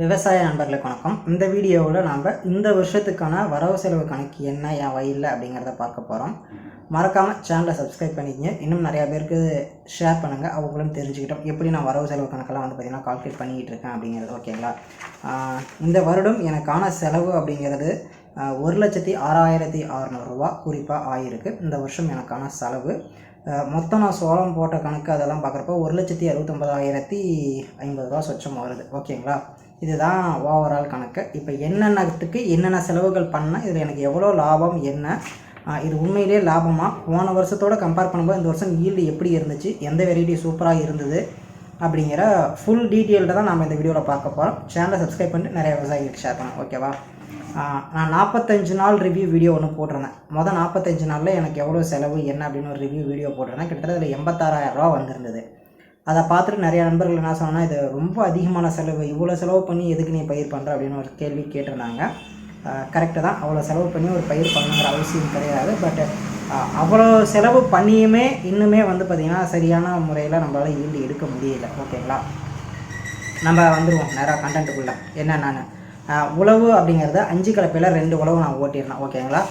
விவசாய நண்பர்களுக்கு வணக்கம். இந்த வீடியோவில் நாம் இந்த வருஷத்துக்கான வரவு செலவு கணக்கு என்ன என் வயலில் அப்படிங்கிறத பார்க்க போகிறோம் மறக்காமல் சேனலை சப்ஸ்கிரைப் பண்ணிக்கங்க. இன்னும் நிறையா பேருக்கு ஷேர் பண்ணுங்கள் அவங்களும் தெரிஞ்சுக்கிட்டோம். எப்படி நான் வரவு செலவு கணக்கெல்லாம் வந்து பார்த்திங்கன்னா கால்குலேட் பண்ணிக்கிட்டு இருக்கேன் அப்படிங்கிறது ஓகேங்களா இந்த வருடம் எனக்கான செலவு அப்படிங்கிறது ஒரு லட்சத்தி ஆறாயிரத்தி அறநூறுரூவா குறிப்பாக ஆயிருக்கு. இந்த வருஷம் எனக்கான செலவு. மொத்தம் நான் சோளம் போட்ட கணக்கு அதெல்லாம் பார்க்குறப்போ ஒரு லட்சத்தி அறுபத்தொம்பதாயிரத்தி ஐம்பது ரூபா சொச்சம் வருது. ஓகேங்களா? இதுதான் ஓவரால் கணக்கு. இப்போ என்னென்னத்துக்கு என்னென்ன செலவுகள் பண்ணால் இதில் எனக்கு எவ்வளோ லாபம் என்ன? இது உண்மையிலே லாபமாக போன வருஷத்தோட கம்பேர் பண்ணும்போது இந்த வருஷம் ஈல்டு எப்படி இருந்துச்சு? எந்த வெரைட்டி சூப்பராக இருந்தது? அப்படிங்கிற ஃபுல் டீட்டெயில்டு தான் நம்ம இந்த வீடியோவில் பார்க்க போகிறோம் சேனலை சப்ஸ்கிரைப் பண்ணிட்டு நிறைய விவசாயிகளுக்கு ஷேர் பண்ணோம் ஓகேவா நான் நாற்பத்தஞ்சு நாள் ரிவ்யூ வீடியோ ஒன்று போட்டிருந்தேன். மொதல் நாற்பத்தஞ்சு நாளில் எனக்கு எவ்வளோ செலவு என்ன அப்படின்னு ஒரு ரிவ்யூ வீடியோ போட்டிருந்தேன். கிட்டத்தட்ட அதில் ரூபா வந்திருந்தது. அதை பார்த்துட்டு நிறைய நண்பர்கள் என்ன சொன்னால் இது ரொம்ப அதிகமான செலவு இவ்வளோ செலவு பண்ணி எதுக்கு நீ பயிர் பண்ணுற அப்படின்னு ஒரு கேள்வி கேட்டிருந்தாங்க. கரெக்டு தான். அவ்வளோ செலவு பண்ணி ஒரு பயிர் பண்ணுங்கிற அவசியம் கிடையாது. பட் அவ்வளோ செலவு பண்ணியுமே இன்னுமே வந்து பார்த்திங்கன்னா சரியான முறையில் நம்மளால் ஈல்டு எடுக்க முடியல. ஓகேங்களா? நம்ம வந்துடுவோம் நேராக கண்டென்ட்டுக்குள்ளே என்ன நான் உழவு அப்படிங்கிறத அஞ்சு கலப்பையில் ரெண்டு உழவு நான் ஓட்டிடுறேன் ஓகேங்களா?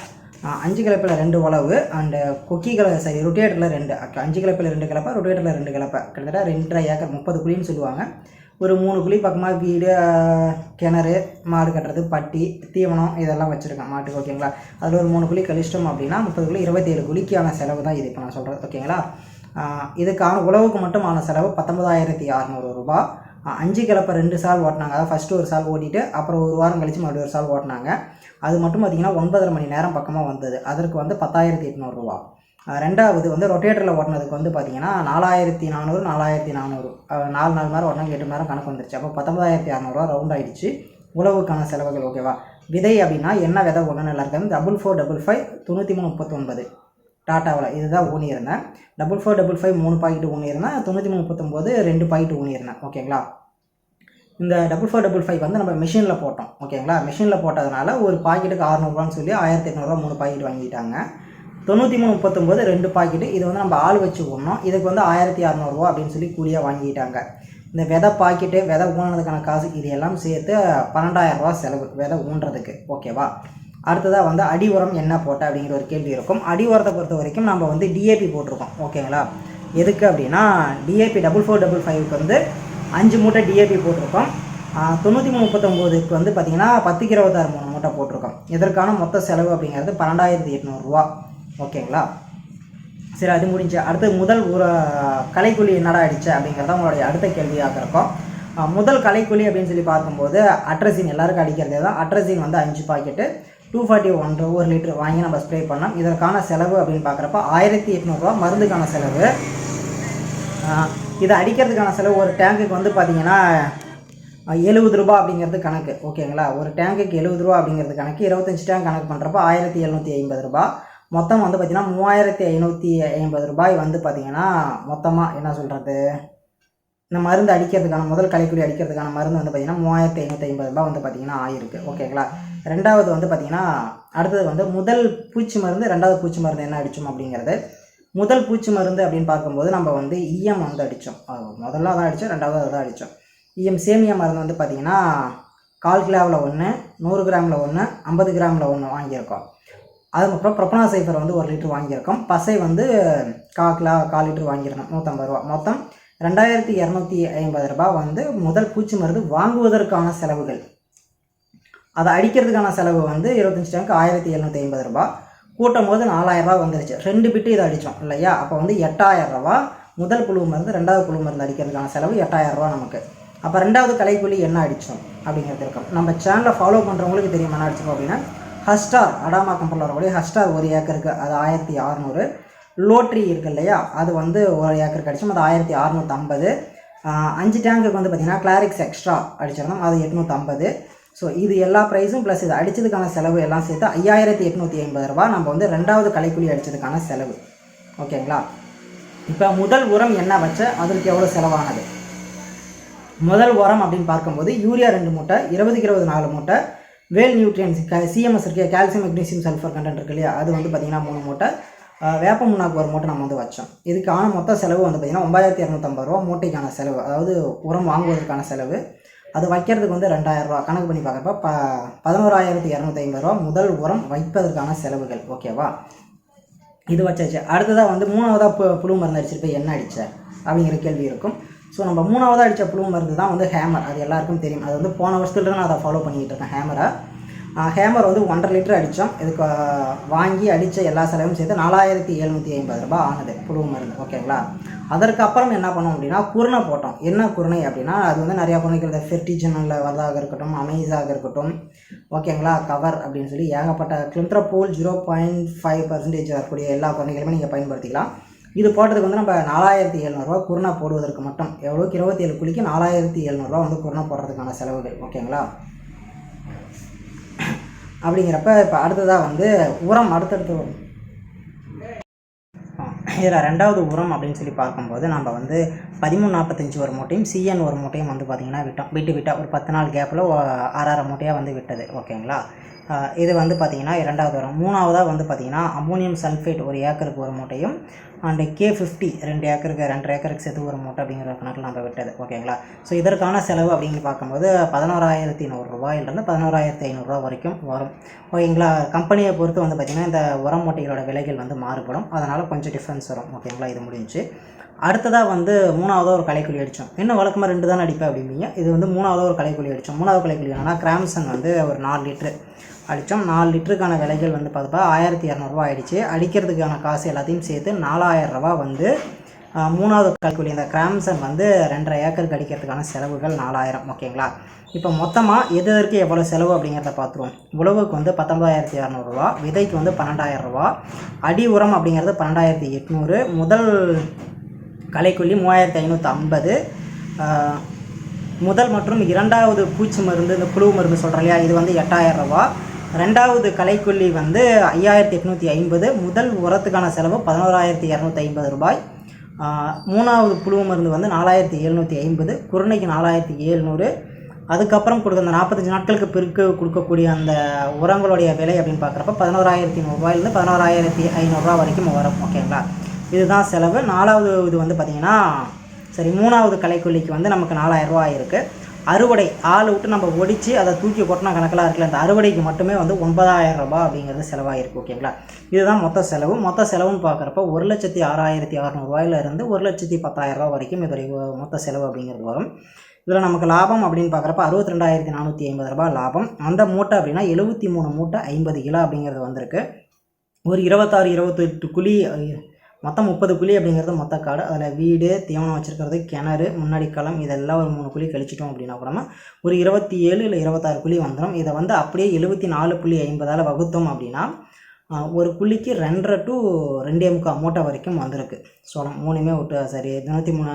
அஞ்சு கலப்பையில் ரெண்டு உழவு அண்டு கொக்கி கல சரி ரொட்டேட்டரில் ரெண்டு. அஞ்சு கலப்பையில் ரெண்டு கலப்பை ரொட்டேட்டரில் ரெண்டு கலப்பை. கிட்டத்தட்ட ரெண்டரை ஏக்கர் முப்பது குழின்னு சொல்லுவாங்க. ஒரு மூணு குழி பக்கமாக வீடு கிணறு மாடு கட்டுறது பட்டி தீவனம் இதெல்லாம் வச்சுருக்கேன் மாட்டுக்கு ஓகேங்களா அதில் ஒரு மூணு குழி கழிச்சிட்டோம் அப்படின்னா முப்பது குழி இருபத்தேழு குழிக்கான செலவு தான் இது இப்போ நான் சொல்கிறது ஓகேங்களா இதுக்கான உழவுக்கு மட்டும் ஆன செலவு பத்தொன்பதாயிரத்தி அறநூறு ரூபா. அஞ்சு கிளப்ப ரெண்டு சால் ஓட்டினாங்க. அதாவது ஃபஸ்ட்டு ஒரு சால் ஓட்டிட்டு அப்புறம் ஒரு வாரம் கழித்து மறுபடியும் ஒரு சால் ஓட்டினாங்க. அது மட்டும் பார்த்திங்கன்னா ஒன்பதரை மணி நேரம் பக்கமாக வந்தது. அதற்கு வந்து பத்தாயிரத்தி எட்நூறுரூவா ரெண்டாவது வந்து ரொட்டேட்டரில் ஓட்டினதுக்கு வந்து பார்த்தீங்கன்னா நாலாயிரத்தி நானூறு நாலாயிரத்தி நானூறு. நாலு நாலு மணி நேரம் ஓட்டினா எட்டு மணி நேரம் கணக்கு வந்துருச்சு. அப்போ பத்தொன்பதாயிரத்தி அறநூறுவா ரவுண்ட் ஆகிடுச்சு உழவுக்கான செலவுகள் ஓகேவா விதை அப்படின்னா என்ன விதை ஒன்று நல்லா இருக்குது டபுள் ஃபோர் டபுள் ஃபைவ் தொண்ணூற்றி மூணு முப்பத்தொன்பது. டாட்டாவில் இதுதான் ஊனியிருந்தேன். டபுள் ஃபோர் டபுள் ஃபைவ் மூணு பாக்கெட்டு ஊனியிருந்தேன். தொண்ணூற்றி மூணு முப்பத்தொம்போது ரெண்டு பாக்கெட்டு ஊனியிருந்தேன். ஓகேங்களா இந்த டபுள் ஃபோர் டபுள் ஃபைவ் வந்து நம்ம மிஷினில் போட்டோம். ஓகேங்களா மிஷினில் போட்டதுனால ஒரு பாக்கெட்டுக்கு அறநூறுவான்னு சொல்லி ஆயிரத்தி எட்நூறுவா மூணு பாக்கெட் வாங்கிட்டாங்க. தொண்ணூற்றி மூணு முப்பத்தொம்போது ரெண்டு பாக்கெட்டு இது வந்து நம்ம ஆள் வச்சு போடணும் இதுக்கு வந்து ஆயிரத்தி அறநூறுவா அப்படின்னு சொல்லி கூலியாக வாங்கிட்டாங்க. இந்த விதை பாக்கெட்டு விதை ஊனதுக்கான காசு இது எல்லாம் சேர்த்து பன்னெண்டாயிரம் ரூபா செலவு விதை ஊன்றதுக்கு. ஓகேவா அடுத்ததாக வந்து அடி உரம் என்ன போட்ட அப்படிங்கிற ஒரு கேள்வி இருக்கும். அடி உரத்தை பொறுத்த வரைக்கும் நம்ம வந்து டிஏபி போட்டிருக்கோம். ஓகேங்களா எதுக்கு அப்படின்னா டிஏபி டபுள் ஃபோர் டபுள் ஃபைவ்க்கு வந்து அஞ்சு மூட்டை டிஏபி போட்டிருக்கோம். தொண்ணூற்றி மூணு முப்பத்தொம்போதுக்கு வந்து பார்த்திங்கன்னா பத்துக்கு இருபத்தாறு மூணு மூட்டை போட்டிருக்கோம். இதற்கான மொத்த செலவு அப்படிங்கிறது பன்னெண்டாயிரத்தி எட்நூறுரூவா ஓகேங்களா? சரி அது முடிஞ்சு அடுத்து முதல் ஒரு கலைக்குழி என்னடா ஆயிடுச்சு அப்படிங்கிறத உங்களுடைய அடுத்த கேள்வியாக இருக்கும். முதல் கலைக்குழி அப்படின்னு சொல்லி பார்க்கும்போது அட்ரஸின் எல்லாருக்கும் அடிக்கிறதே தான். அட்ரஸின் வந்து அஞ்சு பாக்கெட்டு டூ ஃபார்ட்டி ஒன் ஒரு லிட்டர் வாங்கி நம்ம ஸ்ப்ரே பண்ணோம் இதற்கான செலவு அப்படின்னு பார்க்குறப்ப ஆயிரத்தி எட்நூறுரூவா மருந்துக்கான செலவு. இதை அடிக்கிறதுக்கான செலவு ஒரு டேங்குக்கு வந்து பார்த்தீங்கன்னா எழுபது ரூபா அப்படிங்கிறது கணக்கு. ஓகேங்களா? ஒரு டேங்குக்கு எழுபது ரூபா அப்படிங்கிறது கணக்கு. இருபத்தஞ்சி டேங்க் கணக்கு பண்ணுறப்ப ஆயிரத்தி எழுநூற்றி ஐம்பது ரூபா. மொத்தம் வந்து பார்த்திங்கன்னா மூவாயிரத்தி ஐநூற்றி ஐம்பது ரூபாய் வந்து பார்த்திங்கன்னா மொத்தமாக என்ன சொல்கிறது இந்த மருந்து அடிக்கிறதுக்கான முதல் கலைக்குடி அடிக்கிறதுக்கான மருந்து வந்து பார்த்திங்கன்னா மூவாயிரத்தி ஐநூற்றி ஐம்பது ரூபாய் வந்து பார்த்திங்கன்னா ஆயிருக்கு. ஓகேங்களா ரெண்டாவது வந்து பார்த்திங்கன்னா அடுத்தது வந்து முதல் பூச்சி மருந்து ரெண்டாவது பூச்சி மருந்து என்ன அடித்தோம் அப்படிங்கிறது. முதல் பூச்சி மருந்து அப்படின்னு பார்க்கும்போது நம்ம வந்து இஎம் வந்து அடித்தோம் முதல்ல அதான் அடித்தோம் ரெண்டாவது அதான் அடித்தோம் இஎம் சேமியா மருந்து வந்து பார்த்திங்கன்னா கால் கிலோவில் ஒன்று நூறு கிராமில் ஒன்று ஐம்பது கிராமில் ஒன்று வாங்கியிருக்கோம். அதுக்கப்புறம் ப்ரொப்பனா சைஃபர் வந்து ஒரு லிட்டர் வாங்கியிருக்கோம். பசை வந்து கா கிலோ கால் லிட்டர் வாங்கியிருந்தோம் நூற்றம்பது ரூபா. மொத்தம் ரெண்டாயிரத்தி இரநூத்தி ஐம்பது ரூபாய் வந்து முதல் பூச்சி மருந்து வாங்குவதற்கான செலவுகள். அதை அடிக்கிறதுக்கான செலவு வந்து இருபத்தஞ்சி டேங்க் ஆயிரத்தி எழுநூற்றி ஐம்பது ரூபா. கூட்டும் போது நாலாயிரம் வந்துருச்சு. ரெண்டு பிட்டு இதை அடித்தோம் இல்லையா? அப்போ வந்து எட்டாயிரம் முதல் குழு மருந்து ரெண்டாவது குழு மருந்து அடிக்கிறதுக்கான செலவு எட்டாயிரரூபா நமக்கு. அப்போ ரெண்டாவது கலைக்குழி என்ன அடித்தோம் அப்படிங்கிறது இருக்கும். நம்ம சேனலை ஃபாலோ பண்ணுறவங்களுக்கு தெரியும்? என்ன அடிச்சோம் அப்படின்னா ஹஸ்டார் அடாமா கம்பெனியில் வரக்கூடிய ஹஸ்டார் ஒரு ஏக்கருக்கு அது ஆயிரத்தி அறநூறு. லோட்ரி இருக்குது இல்லையா? அது வந்து ஒரு ஏக்கருக்கு அடித்தோம் அது ஆயிரத்தி அறநூற்றம்பது அஞ்சு டேங்குக்கு வந்து பார்த்திங்கன்னா கிளாரிக்ஸ் எக்ஸ்ட்ரா அடிச்சிருந்தோம். அது எட்நூற்றம்பது ஸோ இது எல்லா ப்ரைஸும் ப்ளஸ் இது அடித்ததுக்கான செலவு எல்லாம் சேர்த்து ஐயாயிரத்தி எட்நூற்றி ஐம்பது ரூபா நம்ம வந்து ரெண்டாவது கலைக்குழி அடித்ததுக்கான செலவு. ஓகேங்களா இப்போ முதல் உரம் என்ன வச்ச அதற்கு எவ்வளோ செலவானது? முதல் உரம் அப்படின்னு பார்க்கும்போது யூரியா ரெண்டு மூட்டை இருபதுக்கு இருபது நாலு மூட்டை வேல் நியூட்ரியன்ஸ் சிஎம்எஸ் இருக்கு கால்சியம் மெக்னீசியம் சல்ஃபர் கண்டென்ட் இருக்கு இல்லையா? அது வந்து பார்த்திங்கன்னா மூணு மூட்டை. வேப்ப முன்னாக்கு ஒரு மூட்டை நம்ம வந்து வச்சோம். இதுக்கான மொத்த செலவு வந்து பார்த்திங்கன்னா ஒம்பாயிரத்தி இரநூத்தம்பது ரூபா மூட்டைக்கான செலவு. அதாவது உரம் வாங்குவதற்கான செலவு. அது வைக்கிறதுக்கு வந்து ரெண்டாயிரரூவா கணக்கு பண்ணி பார்க்குறப்ப ப பதினோராயிரத்தி இரநூத்தி ஐம்பது ரூபா முதல் உரம் வைப்பதற்கான செலவுகள். ஓகேவா இது வச்சாச்சு. அடுத்ததாக வந்து மூணாவதாக பு புழு மருந்து அடிச்சிருப்பேன் என்ன அடித்த அப்படிங்கிற கேள்வி இருக்கும். ஸோ நம்ம மூணாவதாக அடித்த புழு மருந்து தான் வந்து ஹேமர் அது எல்லாருக்கும் தெரியும். அது வந்து போன வருஷத்துல நான் அதை ஃபாலோ பண்ணிகிட்டு இருக்கேன் ஹேமரை ஹேமர் வந்து ஒன்றரை லிட்டர் அடித்தோம் இதுக்கு வாங்கி அடித்த எல்லா செலவும் சேர்த்து நாலாயிரத்தி எழுநூற்றி ஐம்பது ரூபாய் ஆனது புழு மருந்து ஓகேங்களா அதற்கப்புறம் என்ன பண்ணோம் அப்படின்னா குருணை போட்டோம். என்ன குருணை அப்படின்னா அது வந்து நிறையா குருணைகள் ஃபெர்டிஜனில் வரதாக இருக்கட்டும் அமேஸாக இருக்கட்டும் ஓகேங்களா கவர் அப்படின்னு சொல்லி ஏகப்பட்ட கிளிம்ட்ரபோல் ஜீரோ பாயிண்ட் ஃபைவ் பர்சன்டேஜ் வரக்கூடிய எல்லா குருணைகளுமே நீங்கள் பயன்படுத்திக்கலாம். இது போட்டதுக்கு வந்து நம்ம நாலாயிரத்தி எழுநூறுவா குருணா போடுவதற்கு மட்டும் எவ்வளோக்கு இருபத்தி ஏழு குழிக்கு நாலாயிரத்தி எழுநூறுவா வந்து குருணா போடுறதுக்கான செலவுகள் ஓகேங்களா? அப்படிங்கிறப்ப இப்போ அடுத்ததாக வந்து உரம் அடுத்தடுத்து இதில் ரெண்டாவது உரம் அப்படின்னு சொல்லி பார்க்கும்போது நம்ம வந்து பதிமூணு நாற்பத்தஞ்சு ஒரு மூட்டையும் சிஎன் ஒரு மூட்டையும் வந்து பார்த்திங்கன்னா விட்டோம். விட்டு விட்டால் ஒரு பத்து நாள் கேப்பில் ஆறாறு மூட்டையாக வந்து விட்டது ஓகேங்களா? இது வந்து பார்த்திங்கன்னா இரண்டாவது உரம் மூணாவதாக வந்து பார்த்திங்கன்னா அம்மோனியம் சல்ஃபேட் ஒரு ஏக்கருக்கு ஒரு மூட்டையும் அண்டு கே ஃபிஃப்டி ரெண்டு ஏக்கருக்கு ரெண்டு ஏக்கருக்கு சேர்த்து ஒரு மூட்டை அப்படிங்கிற கணக்கில் நம்ம விட்டது. ஓகேங்களா ஸோ இதற்கான செலவு அப்படின்னு பார்க்கும்போது பதினோராயிரத்தி நூறுரூவாயிலிருந்து பதினோராயிரத்தி ஐநூறுரூவா வரைக்கும் வரும். ஓகேங்களா கம்பெனியை பொறுத்து வந்து பார்த்திங்கன்னா இந்த உரம் மூட்டைகளோட விலைகள் வந்து மாறுபடும். அதனால் கொஞ்சம் டிஃப்ரென்ஸ் வரும். ஓகேங்களா இது முடிஞ்சு. அடுத்ததாக வந்து மூணாவதாக ஒரு கலைக்குழி அடித்தோம் இன்னும் வழக்கமாக ரெண்டு தான் அடிப்பேன் அப்படிம்பீங்க? இது வந்து மூணாவதாக ஒரு கலைக்குழி அடித்தோம் மூணாவது கலைக்குழி என்னன்னா கிராம்சன் வந்து ஒரு நாலு லிட்ரு அடித்தோம். நாலு லிட்டருக்கான விலைகள் வந்து பார்த்தப்ப ஆயிரத்தி இரநூறுவா ஆயிடுச்சு. அடிக்கிறதுக்கான காசு எல்லாத்தையும் சேர்த்து நாலாயிரரூவா வந்து மூணாவது கலைக்குழி இந்த கிராம்சன் வந்து ரெண்டரை ஏக்கருக்கு அடிக்கிறதுக்கான செலவுகள் நாலாயிரம் ஓகேங்களா? இப்போ மொத்தமாக எது எதற்கு எவ்வளோ செலவு அப்படிங்கிறத பார்த்துருவோம். உழவுக்கு வந்து பத்தொம்பதாயிரத்தி இரநூறுவா விதைக்கு வந்து பன்னெண்டாயிரம் ரூபா அடி உரம் அப்படிங்கிறது பன்னெண்டாயிரத்தி எட்நூறு முதல் கலைக்குள்ளி மூவாயிரத்தி ஐநூற்றி ஐம்பது முதல் மற்றும் இரண்டாவது பூச்சி மருந்து இந்த புழு மருந்து சொல்கிறோம் இல்லையா? இது வந்து எட்டாயிரம் ரூபா. ரெண்டாவது கலைக்கொல்லி வந்து ஐயாயிரத்தி எட்நூற்றி ஐம்பது முதல் உரத்துக்கான செலவு பதினோராயிரத்தி இரநூத்தி ஐம்பது ரூபாய். மூணாவது புழு மருந்து வந்து நாலாயிரத்தி எழுநூற்றி ஐம்பது குருணைக்கு நாலாயிரத்தி எழுநூறு. அதுக்கப்புறம் கொடுக்க அந்த நாற்பத்தஞ்சு நாட்களுக்கு பிறகு கொடுக்கக்கூடிய அந்த உரங்களுடைய விலை அப்படின்னு பார்க்குறப்ப பதினோராயிரத்தி நூறுரூவாயிலேருந்து பதினோராயிரத்தி ஐநூறுரூவா வரைக்கும் வரும் ஓகேங்களா? இதுதான் செலவு. நாலாவது இது வந்து பார்த்திங்கன்னா சரி மூணாவது கலைக்கொல்லிக்கு வந்து நமக்கு நாலாயிரரூவா இருக்குது அறுவடை ஆள் விட்டு நம்ம ஒடிச்சு அதை தூக்கி கொட்டினா கணக்கெல்லாம் இருக்குல்ல அந்த அறுவடைக்கு மட்டுமே வந்து ஒன்பதாயிரம் ரூபாய் அப்படிங்கிறது செலவாயிருக்கு ஓகேங்களா இதுதான் மொத்த செலவு. மொத்த செலவுன்னு பார்க்குறப்ப ஒரு லட்சத்தி ஆறாயிரத்தி அறநூறுவாயிலிருந்து ஒரு லட்சத்தி பத்தாயிரம் ரூபா வரைக்கும் இதோடைய மொத்த செலவு அப்படிங்கிறது வரும். இதில் நமக்கு லாபம் அப்படின்னு பார்க்குறப்ப அறுபத்தி ரெண்டாயிரத்தி நானூற்றி ஐம்பது ரூபாய் லாபம். அந்த மூட்டை அப்படின்னா எழுபத்தி மூணு மூட்டை ஐம்பது கிலோ அப்படிங்கிறது வந்திருக்கு. ஒரு இருபத்தாறு இருபத்தெட்டு குழி மொத்தம் முப்பது குழி அப்படிங்கிறது மொத்த காடு. அதில் வீடு தீவனம் வச்சுருக்கிறது கிணறு முன்னாடி களம் இதெல்லாம் ஒரு மூணு குழி கழிச்சிட்டோம் அப்படின்னா கூட ஒரு இருபத்தி ஏழு இல்லை இருபத்தாறு குழி வந்துடும் இதை வந்து அப்படியே எழுபத்தி நாலு புள்ளி ஐம்பதால் வகுத்தோம் அப்படின்னா ஒரு குழிக்கு ரெண்டரை டு ரெண்டே முக்கால் மூட்டை வரைக்கும் வந்திருக்கு. சோளம் மூணுமே விட்டு சரி தொண்ணூற்றி மூணு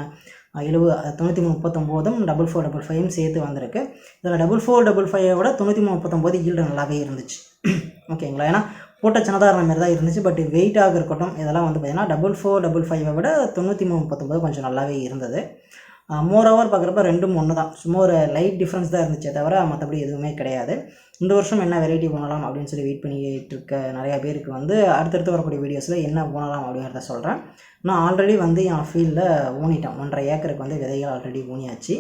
எழுபது தொண்ணூற்றி மூணு முப்பத்தொம்போதும் டபுள் ஃபோர் டபுள் ஃபைவும் சேர்த்து வந்திருக்கு. இதில் டபுள் ஃபோர் டபுள் ஃபைவை விட தொண்ணூற்றி மூணு முப்பத்தொம்போது ஈல்டு நல்லாவே இருந்துச்சு. ஓகேங்களா ஏன்னா போட்ட சின்னதாக இருந்த மாதிரி தான் இருந்துச்சு. பட் வெயிட்டாக இருக்கட்டும் இதெல்லாம் வந்து பார்த்திங்கன்னா டபுள் ஃபோர் டபுள் ஃபைவை விட தொண்ணூற்றி மூணு முப்பத்தொம்போது கொஞ்சம் நல்லாவே இருந்தது. மோர் ஓவர் பார்க்குறப்ப ரெண்டும் ஒன்று தான் சும்மா ஒரு லைட் டிஃப்ரென்ஸ் தான் இருந்துச்சே தவிர மற்றபடி எதுவுமே கிடையாது. இந்த வருஷம் என்ன வெரைட்டி பண்ணலாம் அப்படின்னு சொல்லி வெயிட் பண்ணிட்டு இருக்க நிறையா பேருக்கு வந்து அடுத்தடுத்து வரக்கூடிய வீடியோஸில் என்ன போனலாம் அப்படிங்கிறத சொல்கிறேன் நான் ஆல்ரெடி வந்து என் ஃபீல்டில் ஊனிட்டேன். ஒன்றரை ஏக்கருக்கு வந்து விதைகள் ஆல்ரெடி ஊனியாச்சு.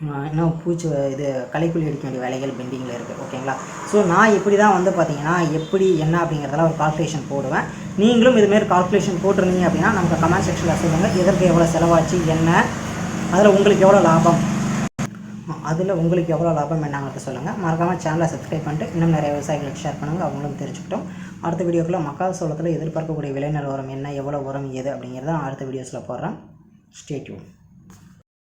இன்னும் பூச்சி இது களைக்குள்ளி அடிக்க வேண்டிய வேலைகள் பெண்டிங்கில் இருக்குது ஓகேங்களா ஸோ நான் இப்படி தான் வந்து பார்த்தீங்கன்னா எப்படி என்ன அப்படிங்கிறதெல்லாம் ஒரு கால்குலேஷன் போடுவேன். நீங்களும் இதுமாரி கால்குலேஷன் போட்டிருந்தீங்க அப்படின்னா நமக்கு கமெண்ட் செக்ஷனில் சொல்லுங்கள் எதற்கு எவ்வளோ செலவாச்சு என்ன அதில் உங்களுக்கு எவ்வளோ லாபம்? அதில் உங்களுக்கு எவ்வளோ லாபம் என்னங்கிறத சொல்லுங்கள் மறக்காமல் சேனலை சப்ஸ்கிரைப் பண்ணிட்டு இன்னும் நிறைய விவசாயிகளுக்கு ஷேர் பண்ணுங்கள் அவங்களும் தெரிஞ்சுக்கிட்டோம். அடுத்த வீடியோக்குள்ளே மக்கால் சோளத்தில் எதிர்பார்க்கக்கூடிய விலை நிலவரம் என்ன எவ்வளோ உரம் எது அப்படிங்கிறத அடுத்த வீடியோஸில் போடுறேன். ஸ்டேட்யூன்